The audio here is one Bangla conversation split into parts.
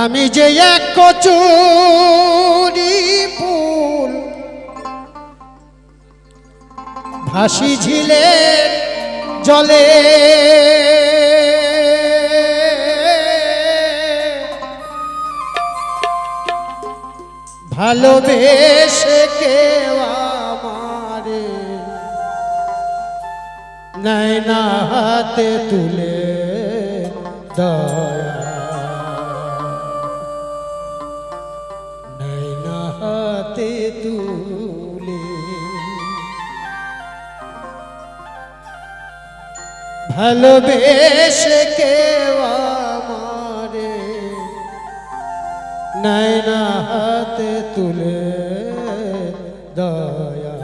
আমি যে এক কচুরি ফুল ভাসি ঝিলে জলে। ভালোবেসে কেউ আমারে হাতে তুলে দয়া। ভালোবেসে কেউ আমারে নাই না হাতে তুলে দয়া।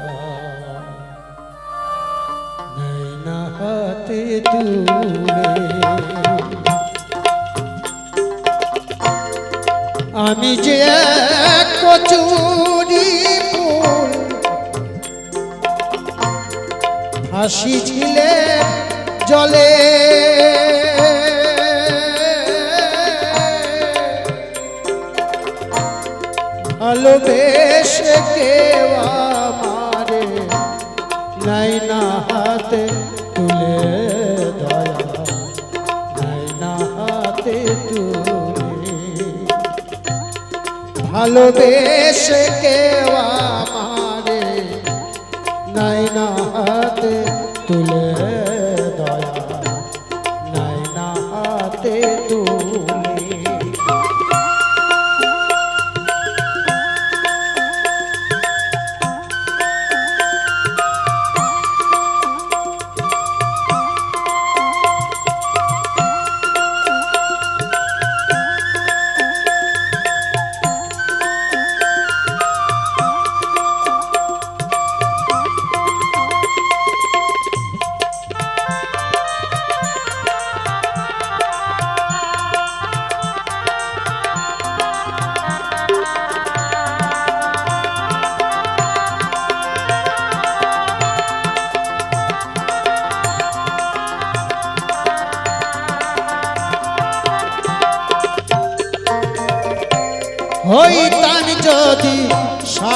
নাই না হাতে তুলে। আমি যে কচুরি ফুল, হাসি ছিলে জলে। ভালোবেসে কেউ আমারে নাই না হাতে তুলে দয়া নাই না হাতে তুলে। ভালোবেসে কেউ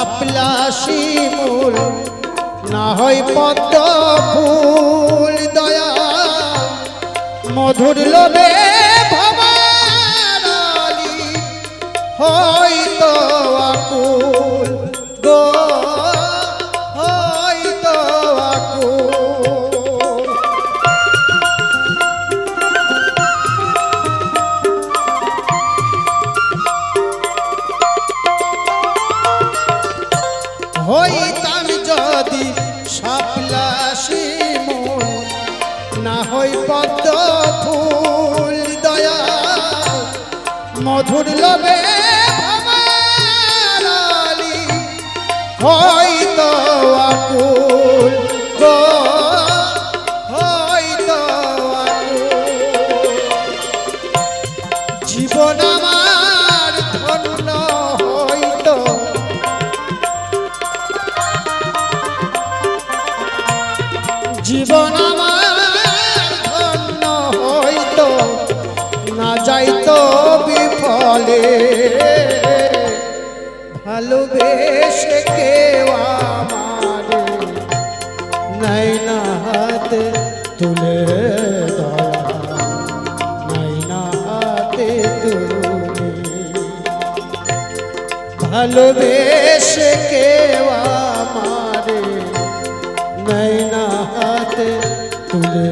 শাপলা শিমুল না হয় পদ্ম ফুল দয়া। মধুর লোভে ভবানী হয়তো মধুর লোভে ভালোবেসে কেউ আমারে নাই না হাতে তুলে দয়া নাই না হাতে তুলে। ভালোবেসে কেউ আমারে নাই না হাতে তুলে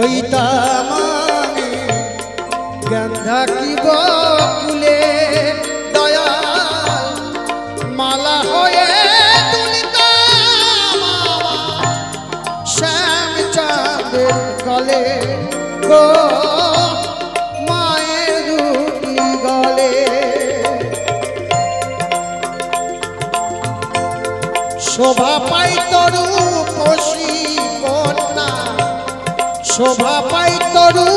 হইতাম আমি গন্ধা কি বকুলে দয়াল। মালা শ্যাম চাঁদের গলে গো মায়ের শোভা শোভা পাই তরু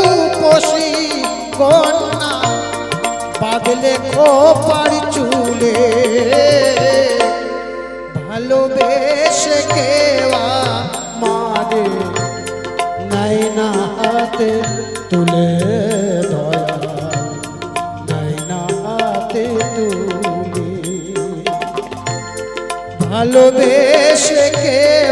পশি কন্যা বাদলে খোপার চুলে। ভালোবেসে কেওয়া মারে নাই না হাতে তুলে ধরা, নাই না হাতে ভালোবেসে কেওয়া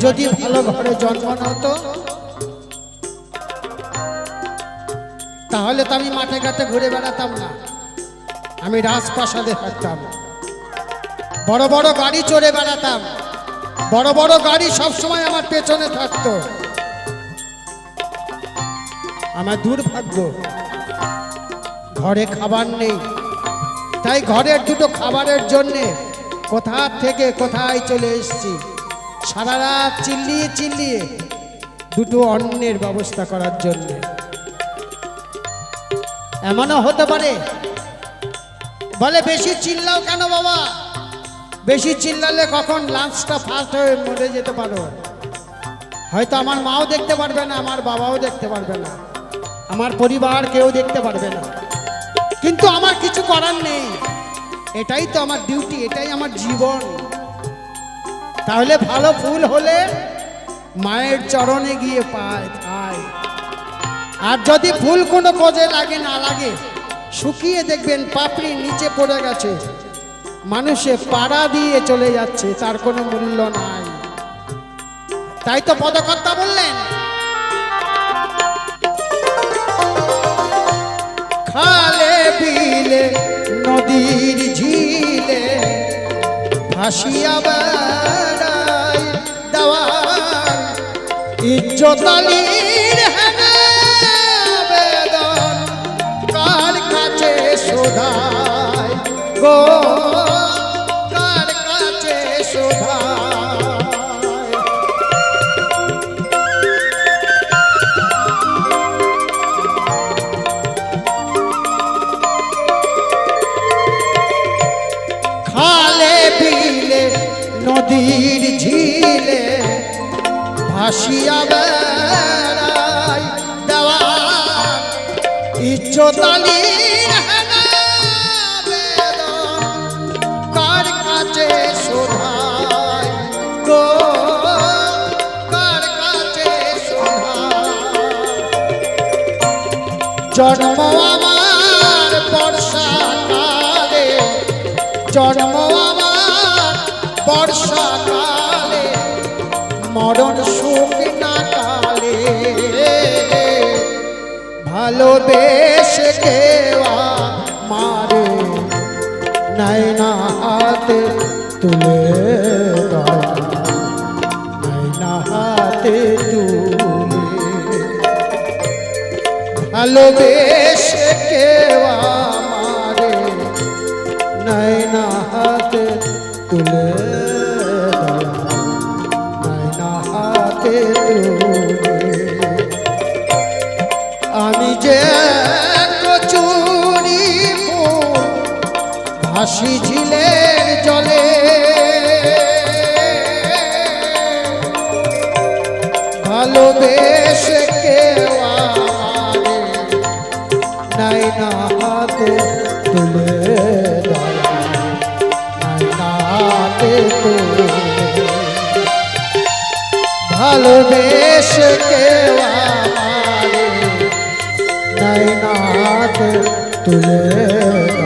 যদি ভালো ঘরে জন্ম হতো তাহলে তো আমি মাঠে ঘাটে ঘুরে বেড়াতাম না। আমি রাজপ্রাসাদে থাকতাম। বড় বড় গাড়ি চড়ে বেড়াতাম। বড় বড় গাড়ি সব সময় আমার পেছনে থাকতো। আমার দুর্ভাগ্য, ঘরে খাবার নেই। তাই ঘরের দুটো খাবারের জন্যে কোথা থেকে কোথায় চলে এসেছি? সারা রাত চিল্লিয়ে চিল্লিয়ে দুটো অন্নের ব্যবস্থা করার জন্য। এমনও হতে পারে। বলে, বেশি চিল্লাও কেন বাবা? বেশি চিল্লালে কখন লাঞ্চটা ফাস্ট হয়ে মরে যেতে পারো? হয়তো আমার মাও দেখতে পারবে না, আমার বাবাও দেখতে পারবে না, আমার পরিবার কেউ দেখতে পারবে না। কিন্তু আমার কিছু করার নেই। এটাই তো আমার ডিউটি এটাই আমার জীবন। তাহলে ভালো ফুল হলে মায়ের চরণে গিয়ে পায়, খায়। আর যদি ফুল কোনো কাজে লাগে, না লাগে, শুকিয়ে দেখবেন পাপড়ি নিচে পড়ে গেছে। মানুষে পাড়া দিয়ে চলে যাচ্ছে, তার কোনো মূল্য নাই। তাই তো পদকর্তা বললেন। খালে বিলে, নদীর ঝিলে ভাসিয়া বেড়াই দেওয়ার ইজ্জতালির বেদন কার কাছে শোধায় গো? ভাসিয়া বেড়াই দেওয়া বেদন কার কাছে কার কাছে জন্ম আমার বর্ষাকালে জন্ম আমার বর্ষাকালে মরণ ভালোবেসে কেওয়া মারে নাই না হাতে তুলে দয়া নাই না হাতে তুলে। ভালোবেসে কেওয়া মারে নাই না হাতে তুলে দয়া নাই না হাতে তুলে। ভাসি ঝিলের জলে। ভালোবেসে কেউ নাই না হাতে তুলে নাই না হাতে তুলে